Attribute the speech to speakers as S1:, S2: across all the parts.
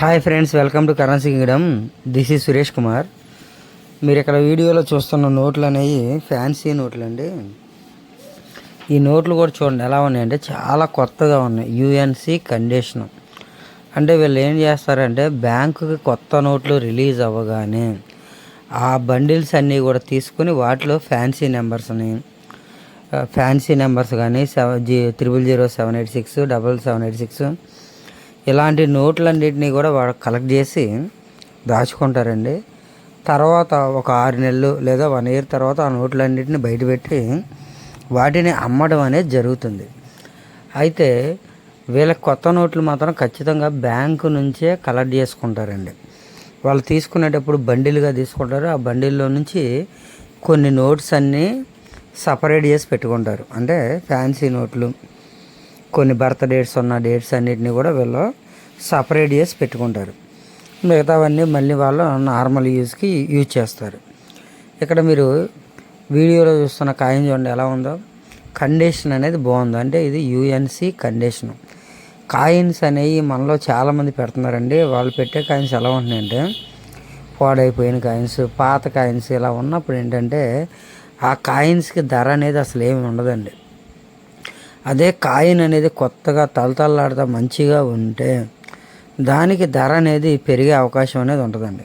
S1: Hi friends welcome to currency kingdom this is Suresh Kumar మీరు ఇక్కడ వీడియోలో చూస్తున్న నోట్లు అనేవి ఫ్యాన్సీ నోట్లు అండి. ఈ నోట్లు కూడా చూడండి ఎలా ఉన్నాయంటే చాలా కొత్తగా ఉన్నాయి. యుఎన్సి కండిషన్ అంటే వీళ్ళు ఏం చేస్తారంటే బ్యాంకుకి కొత్త నోట్లు రిలీజ్ అవ్వగానే ఆ బండిల్స్ అన్నీ కూడా తీసుకుని వాటిలో ఫ్యాన్సీ నెంబర్స్ని ఫ్యాన్సీ నెంబర్స్ కానీ seven G triple zero seven eight six double seven eight six ఇలాంటి నోట్లన్నింటినీ కూడా వాళ్ళు కలెక్ట్ చేసి దాచుకుంటారండి. తర్వాత ఒక ఆరు నెలలు లేదా వన్ ఇయర్ తర్వాత ఆ నోట్లన్నింటినీ బయటపెట్టి వాటిని అమ్మడం అనేది జరుగుతుంది. అయితే వీళ్ళ కొత్త నోట్లు మాత్రం ఖచ్చితంగా బ్యాంకు నుంచే కలెక్ట్ చేసుకుంటారండి. వాళ్ళు తీసుకునేటప్పుడు బండిలుగా తీసుకుంటారు. ఆ బండిల్లో నుంచి కొన్ని నోట్స్ అన్నీ సపరేట్ చేసి పెట్టుకుంటారు. అంటే ఫ్యాన్సీ నోట్లు కొన్ని బర్త్ డేట్స్ ఉన్న డేట్స్ అన్నిటిని కూడా వీళ్ళు సపరేట్ చేసి పెట్టుకుంటారు. మిగతావన్నీ మళ్ళీ వాళ్ళు నార్మల్ యూజ్కి యూజ్ చేస్తారు. ఇక్కడ మీరు వీడియోలో చూస్తున్న కాయిన్ చూడండి ఎలా ఉందో. కండిషన్ అనేది బాగుంది. అంటే ఇది యుఎన్సి కండిషన్ కాయిన్స్ అనేవి మనలో చాలామంది పెడుతున్నారండి. వాళ్ళు పెట్టే కాయిన్స్ ఎలా ఉంటున్నాయంటే పాడైపోయిన కాయిన్స్ పాత కాయిన్స్ ఇలా ఉన్నప్పుడు ఏంటంటే ఆ కాయిన్స్కి ధర అనేది అసలు ఏమి ఉండదండి. అదే కాయిన్ అనేది కొత్తగా తలతల్లాడుతా మంచిగా ఉంటే దానికి ధర అనేది పెరిగే అవకాశం అనేది ఉంటుందండి.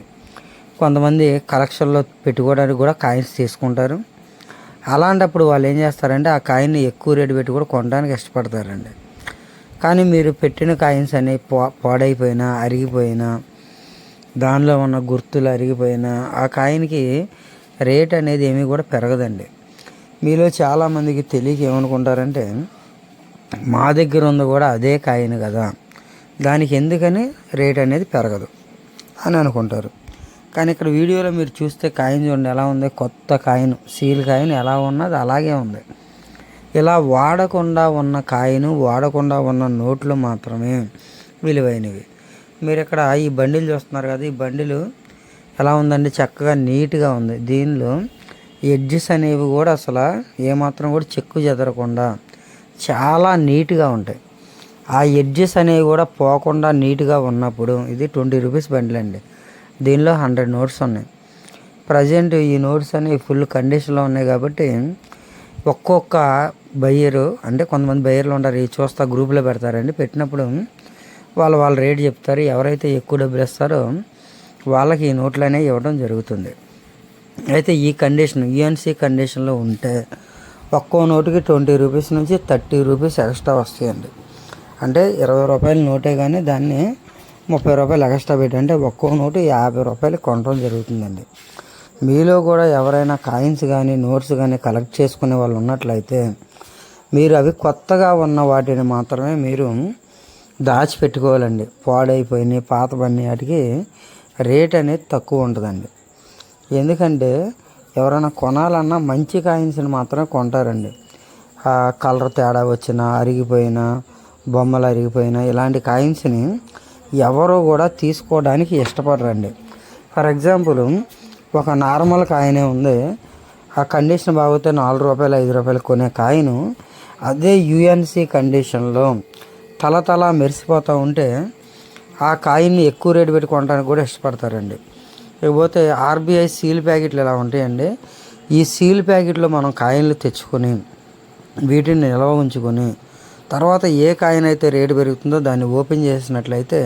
S1: కొంతమంది కలెక్షన్లో పెట్టుకోవడానికి కూడా కాయిన్స్ తీసుకుంటారు. అలాంటప్పుడు వాళ్ళు ఏం చేస్తారంటే ఆ కాయిన్ని ఎక్కువ రేటు పెట్టి కూడా కొనడానికి ఇష్టపడతారండి. కానీ మీరు పెట్టిన కాయిన్స్ అనేవి పో పాడైపోయినా అరిగిపోయినా దానిలో ఉన్న గుర్తులు అరిగిపోయినా ఆ కాయిన్కి రేట్ అనేది ఏమీ కూడా పెరగదండి. మీలో చాలామందికి తెలియక ఏమనుకుంటారంటే మా దగ్గర ఉంది కూడా అదే కాయిన్ కదా. దానికి ఎందుకని రేట్ అనేది పెరగదు అని అనుకుంటారు. కానీ ఇక్కడ వీడియోలో మీరు చూస్తే కాయిన్ చూడండి ఎలా ఉంది? కొత్త కాయిన్ సీల్ కాయిన్ ఎలా ఉన్నది? అలాగే ఉంది. ఇలా వాడకుండా ఉన్న కాయిను వాడకుండా ఉన్న నోట్లు మాత్రమే విలువైనవి. మీరు ఇక్కడ ఈ బండిలు చూస్తున్నారు కదా ఈ బండిలు ఎలా ఉందండి? చక్కగా నీట్గా ఉంది. దీనిలో ఎడ్జెస్ అనేవి కూడా అసలు ఏమాత్రం కూడా చెక్కు చెదరకుండా చాలా నీట్గా ఉంటాయి. ఆ ఎడ్జెస్ అనేవి కూడా పోకుండా నీట్గా ఉన్నప్పుడు ఇది ట్వంటీ రూపీస్ బండ్లు అండి. దీనిలో హండ్రెడ్ నోట్స్ ఉన్నాయి. ప్రజెంట్ ఈ నోట్స్ అనేవి ఫుల్ కండిషన్లో ఉన్నాయి కాబట్టి ఒక్కొక్క బయ్యరు అంటే కొంతమంది బయ్యర్లు ఉంటారు ఈ చూస్తా గ్రూపులో పెడతారండి. పెట్టినప్పుడు వాళ్ళు వాళ్ళ రేట్ చెప్తారు. ఎవరైతే ఎక్కువ డబ్బులు ఇస్తారో వాళ్ళకి ఈ నోట్లు అనేవి ఇవ్వడం జరుగుతుంది. అయితే ఈ కండిషన్ యుఎన్సీ కండిషన్లో ఉంటే ఒక్కో నోటుకి ట్వంటీ రూపీస్ నుంచి థర్టీ రూపీస్ ఎక్స్ట్రా వస్తాయండి. అంటే ఇరవై రూపాయల నోటే కానీ దాన్ని ముప్పై రూపాయలు ఎక్స్ట్రా పెట్టి అంటే ఒక్కో నోటు యాభై రూపాయలు కొనడం జరుగుతుందండి. మీలో కూడా ఎవరైనా కాయిన్స్ కానీ నోట్స్ కానీ కలెక్ట్ చేసుకునే వాళ్ళు ఉన్నట్లయితే మీరు అవి కొత్తగా ఉన్న వాటిని మాత్రమే మీరు దాచిపెట్టుకోవాలండి. పాడైపోయినాయి పాత వాటికి రేట్ అనేది తక్కువ ఉంటుందండి. ఎందుకంటే ఎవరైనా కొనాలన్నా మంచి కాయిన్స్ని మాత్రమే కొంటారండి. ఆ కలర్ తేడా వచ్చినా అరిగిపోయినా బొమ్మలు అరిగిపోయినా ఇలాంటి కాయిన్స్ని ఎవరు కూడా తీసుకోవడానికి ఇష్టపడరండి. ఫర్ ఎగ్జాంపుల్ ఒక నార్మల్ కాయినే ఉంది. ఆ కండిషన్ బాగుతే నాలుగు రూపాయలు ఐదు రూపాయలు కొనే కాయిను అదే యుఎన్సి కండిషన్లో తల తల మెరిసిపోతూ ఉంటే ఆ కాయిన్ని ఎక్కువ రేటు పెట్టి కొనడానికి కూడా ఇష్టపడతారండి. ఇకపోతే ఆర్బీఐ సీల్ ప్యాకెట్లు ఎలా ఉంటాయండి ఈ సీల్ ప్యాకెట్లో మనం కాయిన్లు తెచ్చుకొని వీటిని నిల్వ ఉంచుకొని తర్వాత ఏ కాయిన్ అయితే రేటు పెరుగుతుందో దాన్ని ఓపెన్ చేసినట్లయితే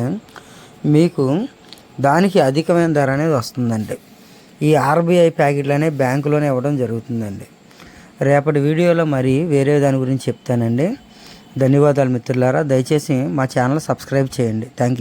S1: మీకు దానికి అధికమైన ధర అనేది వస్తుందండి. ఈ ఆర్బీఐ ప్యాకెట్లు అనేవి బ్యాంకులోనే ఇవ్వడం జరుగుతుందండి. రేపటి వీడియోలో మరి వేరే దాని గురించి చెప్తానండి. ధన్యవాదాలు మిత్రులారా. దయచేసి మా ఛానల్ సబ్స్క్రైబ్ చేయండి. Thank you